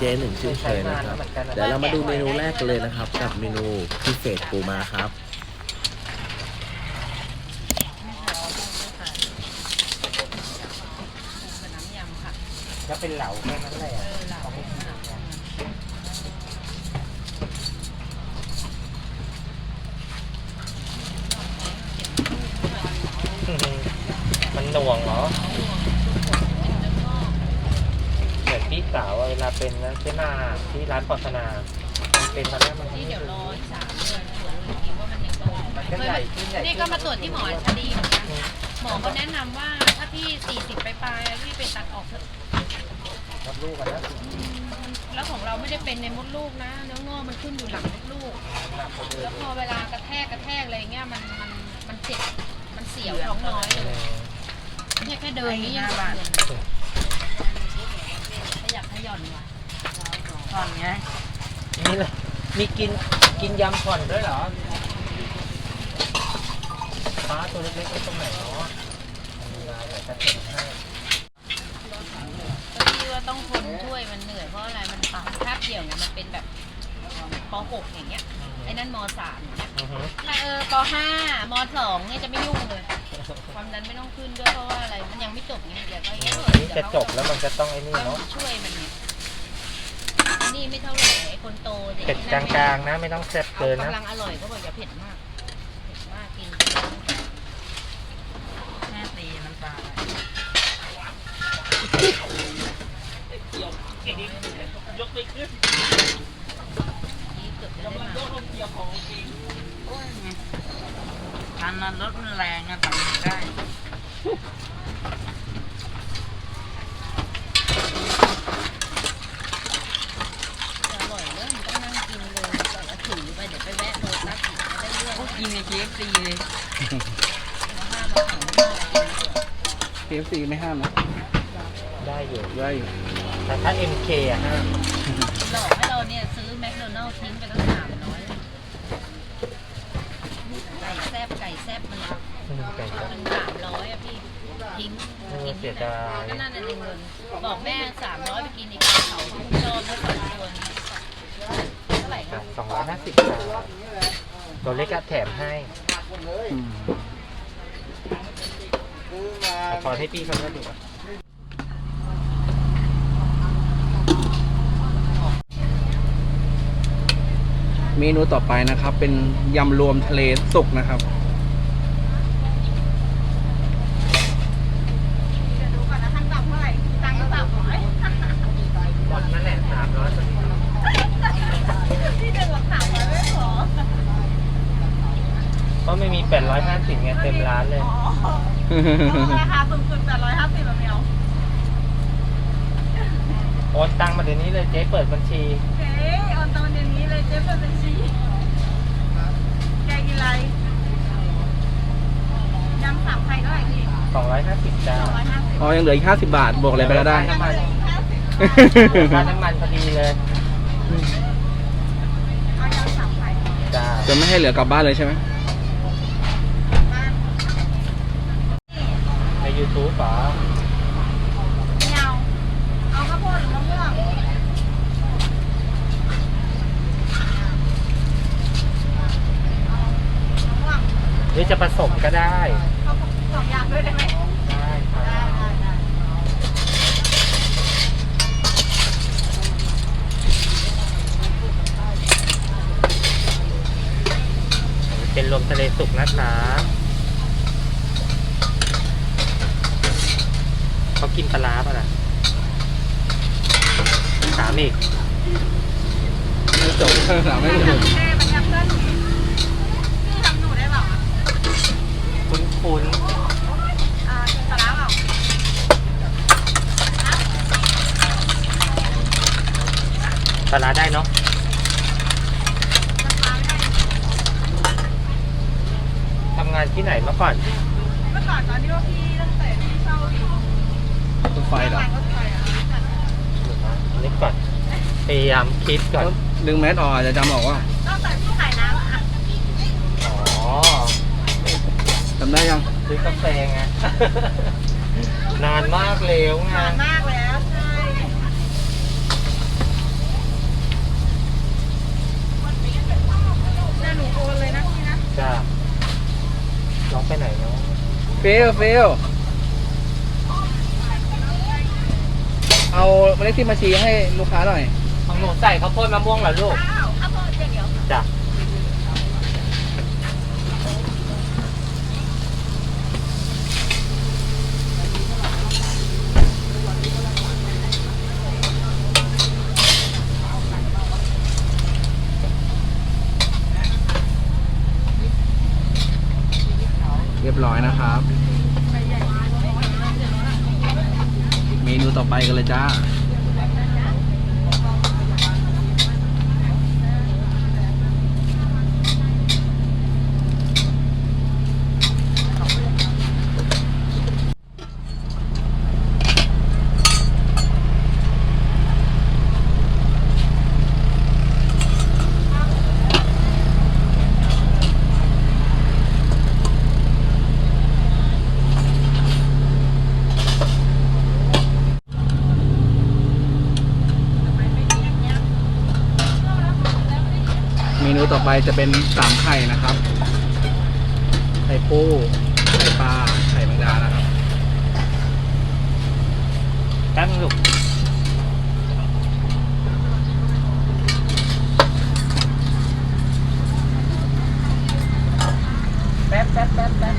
ก็อยู่กับร้านเจหนึ่งเช่นเคยนะครับ เดี๋ยวเรามาดูเมนูแรกกันเลยนะครับ กับเมนูพิเศษปูมาครับเป็นน้ำยำค่ะก็เป็นเหลาแค่นั้นแหละเออเหลามันหน่วงเหรอ เหมือนพี่สาวอะ เวลาเป็นนะเจนาที่ร้านปอสนามันเป็นมาแล้วมันนี่เดี๋ยวรออีกสามเดือนตรวจอีกทีว่ามันยังโตมันก็ใหญ่ขึ้นใหญ่นี่ก็มาตรวจที่หมอชดีเหมือนกันหมอเขาแนะนำว่าถ้าพี่40ไปปลายๆพี่ไปตัดออกเถอะรับลูกกันนะแล้วของเราไม่ได้เป็นในมดลูกนะเนื้องอกมันขึ้นอยู่หลังมดลูก แล้วพอเวลากระแทกกระแทกอะไรเงี้ยมันมันมันเจ็บมันเสียวท้องน้อยเลยเนี่ยแค่เดินนี่ยังบาทถ้าอ ยากให้หย่อนว่ะก่อนไงนี่เลยมีกินกินยำผ่อนด้วยเหรอฟ้าตัวเล็กๆไว้ตรงไหนเนาะเวลาเดี๋ยวจะเห็นให้ก็ที่ว่าต้องทนช่วยมันเหนื่อยเพราะอะไรมันปั๊มแทบเดียวเนี่ยมันเป็นแบบป .6 อย่างเงี้ยไอ้นั่นม .3 อย่างเงี้ยอือฮึแต่เออป .5 ม .2 เนี่ยจะไม่ยุ่งเลย ความดันไม่ต้องขึ้นด้วยเพราะว่าอะไรมันยังไม่จบไงเดี๋ยวก็เงี้ยนี่จะจบแล้วมันจะต้องไอ้นี่ต้องเนาะช่วยมันเนี่ยไอ้ นี่ไม่เท่าไหร่ไอ้คนโตเด็กเผ็ดกลางๆนะ ไม่ต้องแซ่บเอาเกินนะกำลังอร่อยก็บอกอย่าเผ็ดมากเผ็ดมากกินแม่ตีน้ำปลานี่เกือบจะได้มาโอ้ยไงอันนั้นรถมันแรงอะตัดได้ จะอร่อยเลยมันต้องนั่งกินเลยแบบว่าถือไปเดี๋ยวไปแวะโรตัสอีกจะได้เรื่อง ก็กินในเคฟซีเลยมาห้ามมาขังไม่ได้กิน KFC ไม่ห้ามนะได้อยู่ได้อยู่แต่ถ้า MK อะห้ามหลอกให้เราเนี่ยซื้อแมคโดนัลด์ทิ้งไปตั้งสามร้อยไก่แซบไก่แซบมันอืมไก่ครับมันสามร้อยอะพี่ทิ้งเออกินเสียดายก็นั่นน่ะเงินบอกแม่สามร้อยไปกินอีกเขาชอบด้วยสองคนเท่าไหร่คอะรับสองร้อยห้าสิบาท ตัวเล็กก็แถมให้ขอให้พี่เขาด้วยดูเมนูต่อไปนะครับ เป็นยำรวมทะเลสุกนะครับ ดูก่อนนะท่านปรับเท่าไหร่ตังค์ก็ปรับร้อย หมดนั่นแหละสามร้อย ที่เดินบอกสามร้อยไม่พอ เพราะไม่มีแปดร้อยห้าสิบไงเต็มร้านเลยราคาสูงสุดแปดร้อยห้าสิบแบบเดียวโอนตังมาเดี๋ยวนี้เลยเจ๊เปิดบัญชี เจ๊ออนตอนเดี๋ยวนี้เลยเจ๊เปิดบัญชีแกกินอะไรยำสามไข่เท่าไหร่พี่สองร้อยห้าสิบจ้าสองร้อยห้าสิบอ๋อยังเหลืออีกห้าสิบาทบวกอะไรไปก็ได้ น้ำมันค่าน้ำมันพอดีเลยเอายำสามไข่จ้าจะไม่ให้เหลือกลับบ้านเลยใช่ไหม บ้าน ใน YouTube ป๋าไม่เอาเอาข้าวโพดหรือมะม่วงมะม่วงหรือจะผสมก็ได้ข้าวโพดสองอย่างด้วยได้ไหมได้ค่ะได้ได้ได้เป็นลมทะเลสุกนะคะเขากินปลาร้าป่ะล่ะถามอีกไม่จบถามไม่จบเจ๊มันยังเพื่อนพี่ทำหนูได้เปล่าคุ้นคุ้นอ่ากินปลาร้าเปล่าๆปลาร้าได้เนาะน้ำปลาไม่ได้ทำงานที่ไหนมาก่อนเมื่อก่อนตอนที่ว่าพี่ตั้งแต่พี่เช่าอยู่ร ไฟเหรอนึกก่อนพยายามคิดก่อน ดึงแมสออกจะจำออกว่าต้องใส่ผู้ขายน้ำอะอ๋อจำได้ยังซื้อกาแฟไง นานมากแล้วไงนานมากแล้วหน้าหนูโอนเลยนะพี่นะ จ้าน้องไปไหนเนาะเฟลเฟล เอาเมล็ดที่มาชีให้ลูกค้าหน่อย ของหนูใส่ข้าวโพดมะม่วงเหรอลูกจ้ะเรียบร้อยนะครับ เมนู ต่อไปกันเลยจ้า อไปจะเป็นสามไข่นะครับ ไข่ปู ไข่ปลา ไข่แมงดานะครับ ตั้งลูก แป๊บแป๊บแป๊บแป๊บ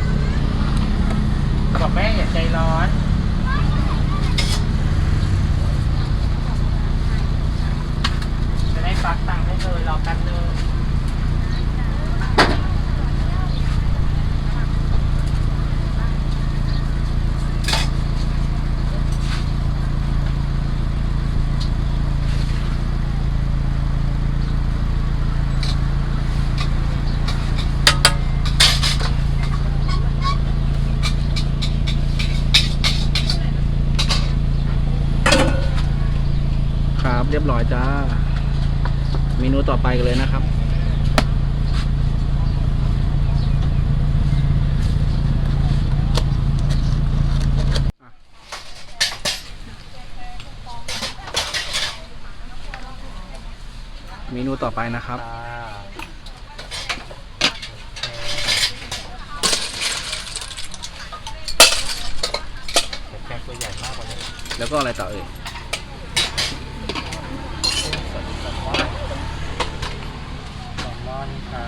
บอกแม่อย่าใจร้อน จะได้ฟักตังค์ให้เลยรอแป๊บนึง ครับ เรียบร้อยจ้า เมนูต่อไปกันเลยนะครับ เมนูต่ อไปนะครับค่ะโอเคแกงตัวใหญ่มากกว่านี้แล้วก็อะไรต่อเอ่ยสวัสดีแซลมอนแซลมอนค่ะ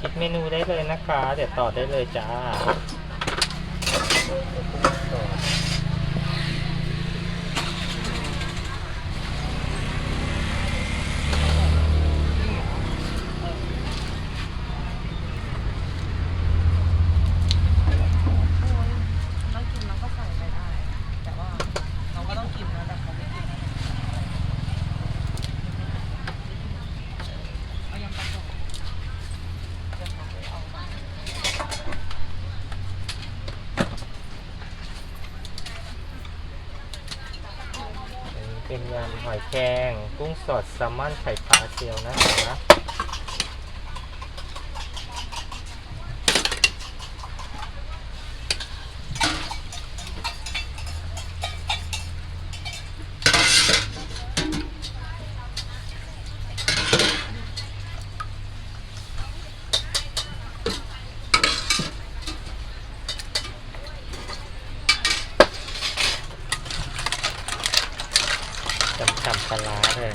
คิดเมนู ได้เลยนะคะ เดี๋ยวต่อได้เลยจ้า ต้องกินเราก็ใส่ไปได้ แต่ว่าเราก็ต้องกินนะแต่เขาไม่กินเอายำปลาตกเดี๋ยวเขาไปเอามา อันนี้เป็นยำหอย แกง กุ้งสดแซลมอนไข่ปลาเซียวนะคะ จำจำปลาร้าเลย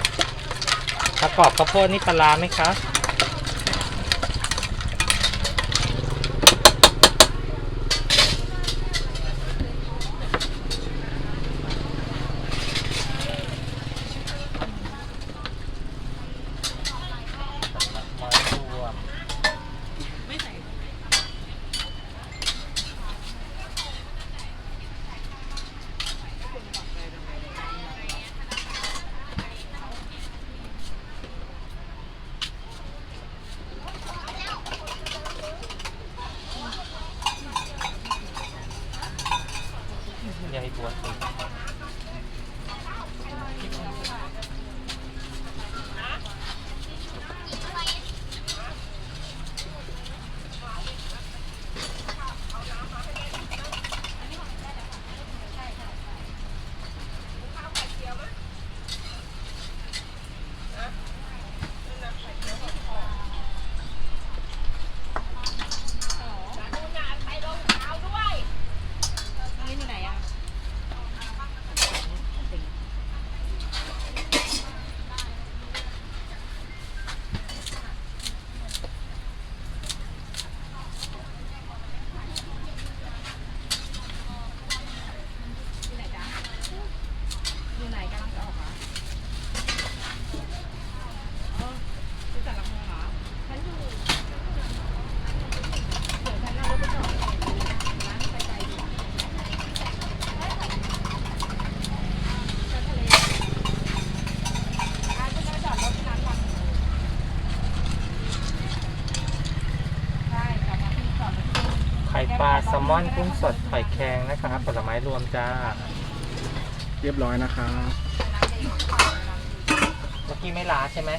กรอบข้าวโพดนี่ปลาร้าไหมคะ ยายบัวสิ ไข่ปลาแซลมอนกุ้งสดหอยแครงนะคะ ผลไม้รวมจ้า เรียบร้อยนะครับเมื่อกี้ไม่ล้าใช่ไหม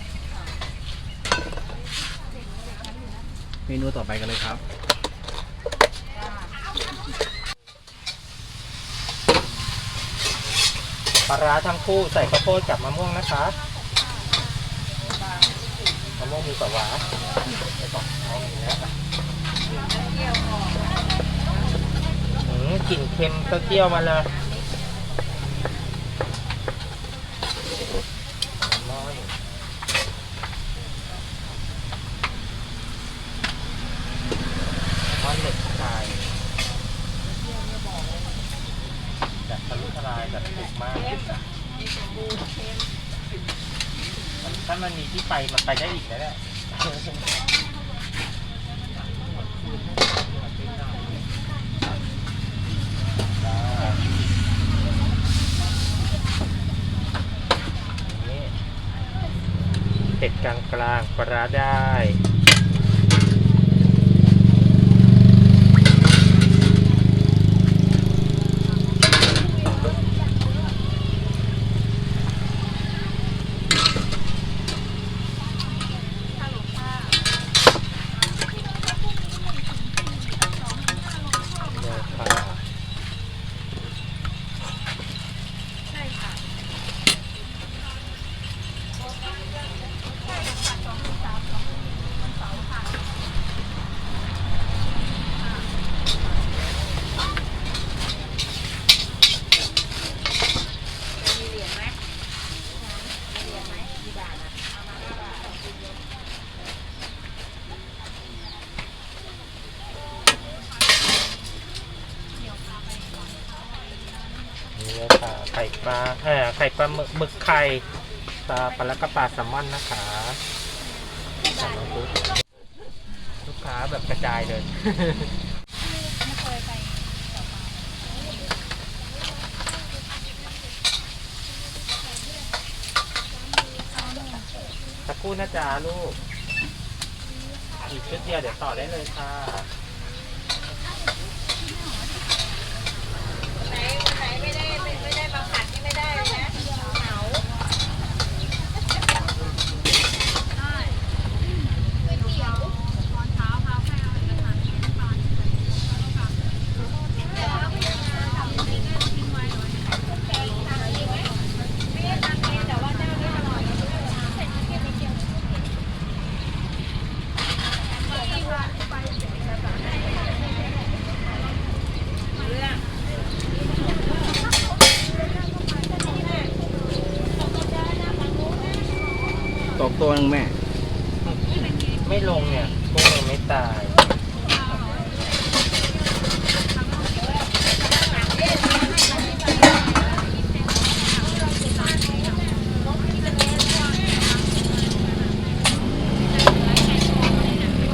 เมนูต่อไปกันเลยครับ ปลาร้าทั้งคู่ใส่ข้าวโพดกับมะม่วงนะคะมะม่วงมีกว่าหวานไม่ต้องเอาอย่างนี้นะอืม กลิ่นเค็มเต้าเจี้ยวมาเลยมอนเหล็กไข่แบบทะลุทลายแบบถูกมากถ้ามันมีที่ไปมันไปได้อีกนะเนี่ยนี่เผ็ดกลางกลางๆปลาร้าได้ เลยค่ะนี่เลยค่ะไข่ ปลาเออไข่ปลาหมึกหมึกไข่ปลาปลาแล้วก็ปลาแซลมอนนะคะสั่งมาปุ๊บลูกค้าแบบกระจายเลยสักครู่นะจ๊ะลูก อีกชุดเดียวเดี๋ยวต่อได้เลยค่ะ ไหนวันไหนไม่ได้ไม่ได้มาผัดนี่ไม่ได้เลยนะเหงาก๋วยเตี๋ยวตอนเช้าพาแม่ไปทานที่บ้านแล้วก็ยังทำจริงๆทิ้งไว้หน่อยแกงทำเองไหมไม่ได้ทำเองแต่ว่าเจ้านี้อร่อยใส่เทียมนิดเดียว ตกตัวหนึงแม่ ไม่ลงเนี่ยกุ้งยังไม่ตาย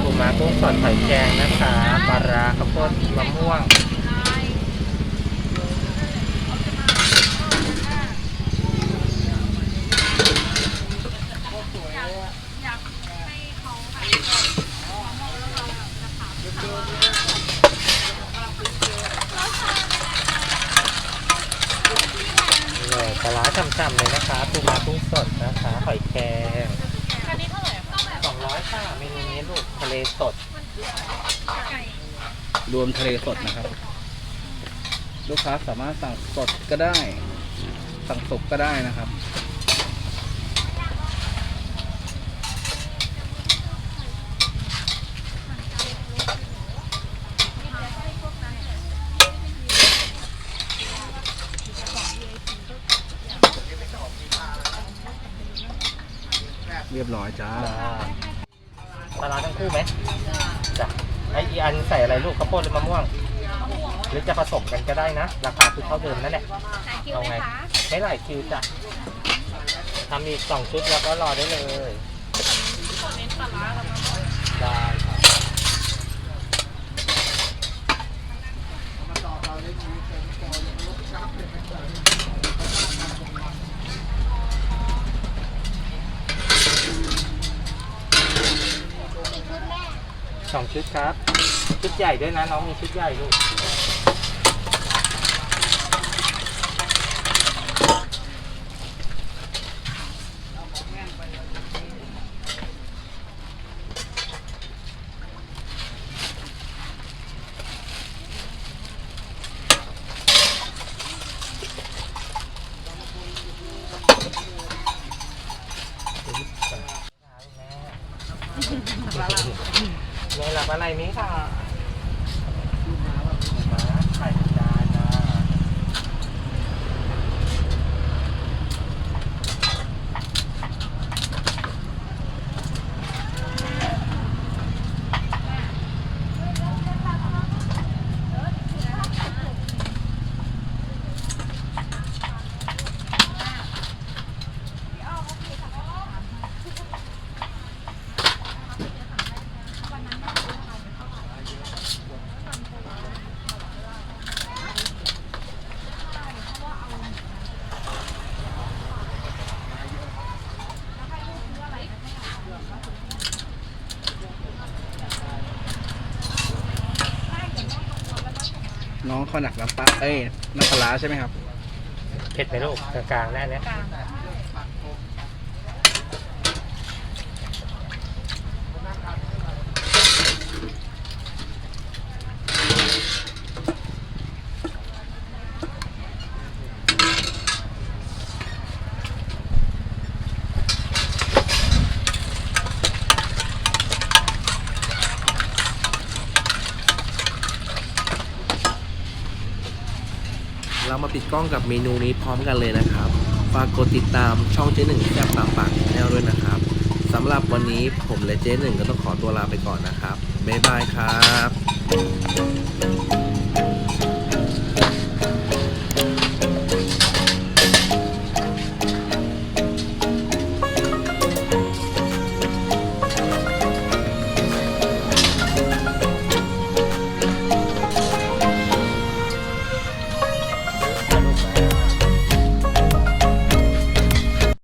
ปูม้ากุ้งสดหอยแครงนะคะปลาร้าข้าวโพดมะม่วง เลยปลาร้าฉ่ำๆเลยนะคะปูม้ากุ้งสดนะคะหอยแครงอันนี้เท่าไหร่คะสองร้อยค่ะเมนูนี้ลูกทะเลสด รวมทะเลสดนะครับ ลูกค้าสามารถสั่งสดก็ได้ สั่งสุกก็ได้นะครับ เรียบร้อยจ้าจ้าปลาร้าทั้งคู่ไหมจ้ะไออีอันใส่อะไรลูกข้าวโพดหรือมะม่วง หรือจะผสมกันก็ได้นะ ราคาคือเท่าเดิมนั่นแหละหาคิวเอาไหมไงคะไม่หลายคิวจ้ะทำอีกสองชุดแล้วก็รอได้เลยเน้นปลาร้าแล้วก็ได้ครับ อีกชุดแรก สองชุดครับ ชุดใหญ่ด้วยนะน้องมีชุดใหญ่ลูก น้องเขาหนักน้ำปลาเอ้ยน้ำปลาร้าใช่ไหมครับ เผ็ดไหมลูกกลางๆได้แล้วกลาง เรามาปิดกล้องกับเมนูนี้พร้อมกันเลยนะครับ ฝากกดติดตามช่องเจ๊หนึ่งแซ่บปากปากแนลด้วยนะครับสำหรับวันนี้ผมและเจ๊หนึ่งก็ต้องขอตัวลาไปก่อนนะครับ บ๊ายบายครับ